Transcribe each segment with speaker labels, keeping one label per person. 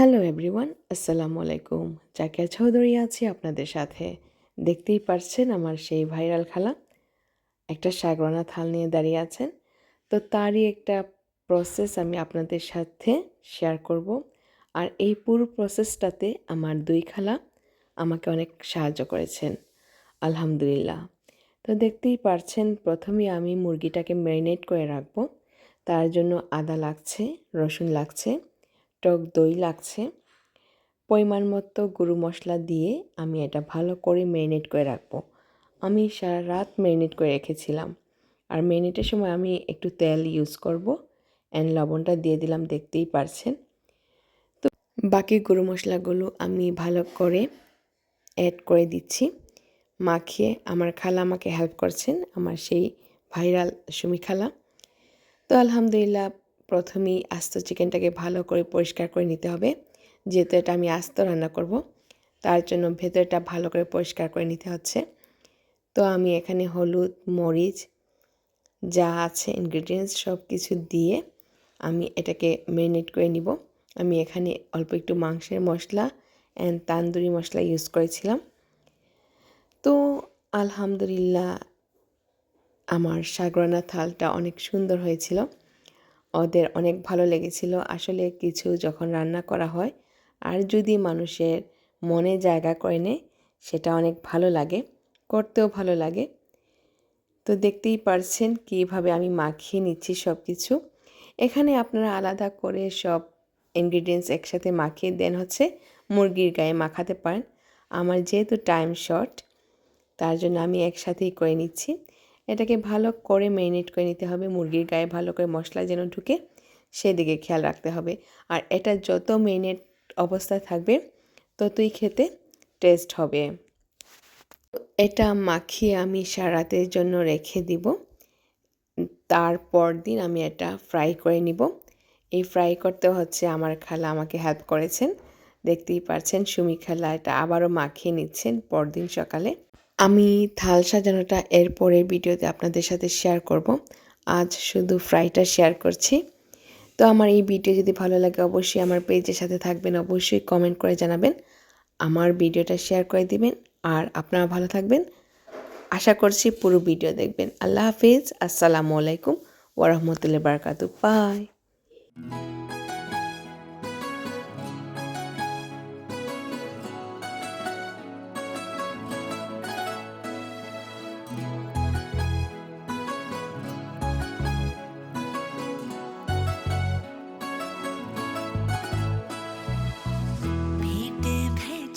Speaker 1: Hello everyone আসসালামু আলাইকুম জাকিয়া চৌধুরী আছি আপনাদের সাথে। দেখতেই পারছেন আমার সেই ভাইরাল খালা। একটা সাগরানা থাল নিয়ে দাঁড়িয়ে আছেন। তো তারই একটা প্রসেস আমি আপনাদের সাথে শেয়ার করব। আর এই পুরো প্রসেসটাতে আমার দুই খালা আমাকে অনেক সাহায্য করেছেন। আলহামদুলিল্লাহ। তো দেখতেই পারছেন, প্রথমে আমি মুরগিটাকে ম্যারিনেট করে রাখব। তার জন্য আদা লাগছে, রসুন লাগছে। টক দই লাগছে। পরিমাণ মতো গরু মশলা দিয়ে আমি এটা ভালো করে ম্যারিনেট করে রাখব। আমি সারা রাত ম্যারিনেট করে রেখেছিলাম। আর ম্যারিনেটের সময় আমি একটু তেল ইউজ করব অ্যান্ড লবণটা দিয়ে দিলাম, দেখতেই পারছেন। তো বাকি গরু মশলাগুলো আমি ভালো করে অ্যাড করে দিচ্ছি। মাখিয়ে আমার খালা আমাকে হেল্প করছেন, আমার সেই ভাইরাল সুমি খালা। তো আলহামদুলিল্লাহ প্রথমেই আস্ত চিকেনটাকে ভালো করে পরিষ্কার করে নিতে হবে। যেহেতু এটা আমি আস্ত রান্না করব, তার জন্য ভেতরটা ভালো করে পরিষ্কার করে নিতে হচ্ছে। তো আমি এখানে হলুদ, মরিচ যা আছে ইনগ্রিডিয়েন্টস সব কিছু দিয়ে আমি এটাকে ম্যারিনেট করে নিব। আমি এখানে অল্প একটু মাংসের মশলা অ্যান্ড তান্দুরি মশলা ইউজ করেছিলাম। তো আলহামদুলিল্লাহ, আমার সাগরানা থালটা অনেক সুন্দর হয়েছিল। ওদের অনেক ভালো লেগেছিল। আসলে কিছু যখন রান্না করা হয়, আর যদি মানুষের মনে জায়গা করে নেয়, সেটা অনেক ভালো লাগে, করতেও ভালো লাগে। তো দেখতেই পারছেন কীভাবে আমি মাখিয়ে নিচ্ছি সব কিছু এখানে আপনারা আলাদা করে সব ইনগ্রিডিয়েন্টস একসাথে মাখিয়ে দেন হচ্ছে মুরগির গায়ে মাখাতে পারেন। আমার যেহেতু টাইম শর্ট তার জন্য আমি একসাথেই করে নিচ্ছি। এটাকে ভালো করে ম্যারিনেট করে নিতে হবে। মুরগির গায়ে ভালো করে মশলা যেন ঢুকে সেদিকে খেয়াল রাখতে হবে। আর এটা যত মেরিনেট অবস্থায় থাকবে, ততই খেতে টেস্ট হবে। এটা মাখিয়ে আমি সারাতের জন্য রেখে দিব। তারপর দিন আমি এটা ফ্রাই করে নিব। এই ফ্রাই করতে হচ্ছে আমার খালা আমাকে হেল্প করেছেন। দেখতেই পাচ্ছেন সুমি খালা এটা আবারও মাখিয়ে নিচ্ছেন পরদিন সকালে। আমি থাল সাজানোটা এর পরের ভিডিওতে আপনাদের সাথে শেয়ার করব। আজ শুধু ফ্রাইটা শেয়ার করছি। তো আমার এই ভিডিও যদি ভালো লাগে, অবশ্যই আমার পেজের সাথে থাকবেন, অবশ্যই কমেন্ট করে জানাবেন। আমার ভিডিওটা শেয়ার করে দিবেন আর আপনারা ভালো থাকবেন। আশা করছি পুরো ভিডিও দেখবেন। আল্লাহ হাফিজ। আসসালামু আলাইকুম ওরহমতুল্লাহ বারকাতু বাই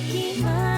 Speaker 2: keep my